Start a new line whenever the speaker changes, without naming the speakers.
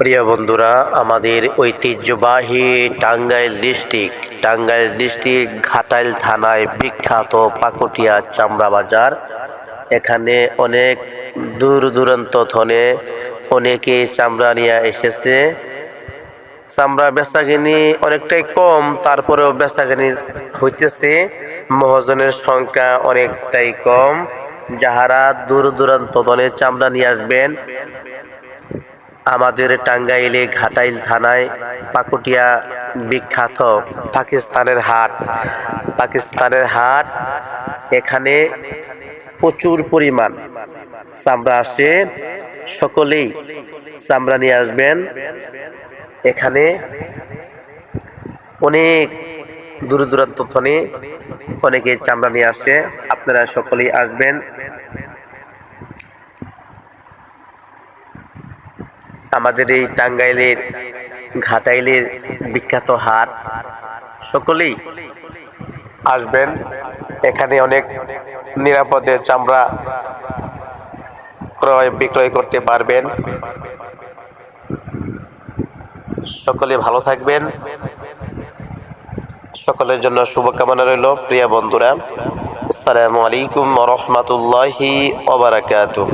প্রিয় বন্ধুরা, আমাদের ঐতিহ্যবাহী টাঙ্গাইল ডিস্ট্রিক্ট টাঙ্গাইল ডিস্ট্রিক্ট ঘাটাইল থানায় বিখ্যাত পাকুটিয়া চামড়া বাজার। এখানে অনেক দূর দূরান্ত থনে অনেকে চামড়া নিয়ে এসেছে। চামড়া বেচাকিনি অনেকটাই কম, তারপরেও বেচাকিনি হইতেছে। মহাজনের সংখ্যা অনেকটাই কম। যাহারা দূর দূরান্ত ধনে চামড়া নিয়ে আসবেন আমাদের টাঙ্গাইলে ঘাটাইল থানায় পাকুটিয়া বিখ্যাত পাকিস্তানের হাট। পাকিস্তানের হাট, এখানে প্রচুর পরিমাণ। চামড়া আসে, সকলেই চামড়া নিয়ে আসবেন। এখানে অনেক দূর দূরান্ত থনে অনেকে চামড়া নিয়ে আসে। আপনারা সকলেই আসবেন। আমাদের এই টাঙ্গাইলের, ঘাটাইলের বিখ্যাত হাট। সকলেই আসবেন। এখানে অনেক নিরাপদে চামড়া ক্রয় বিক্রয় করতে পারবেন। সকলে ভালো থাকবেন। সকলের জন্য শুভকামনা রইল, প্রিয় বন্ধুরা। আসসালামু আলাইকুম রহমতুল্লাহি ওবারাকাতুহ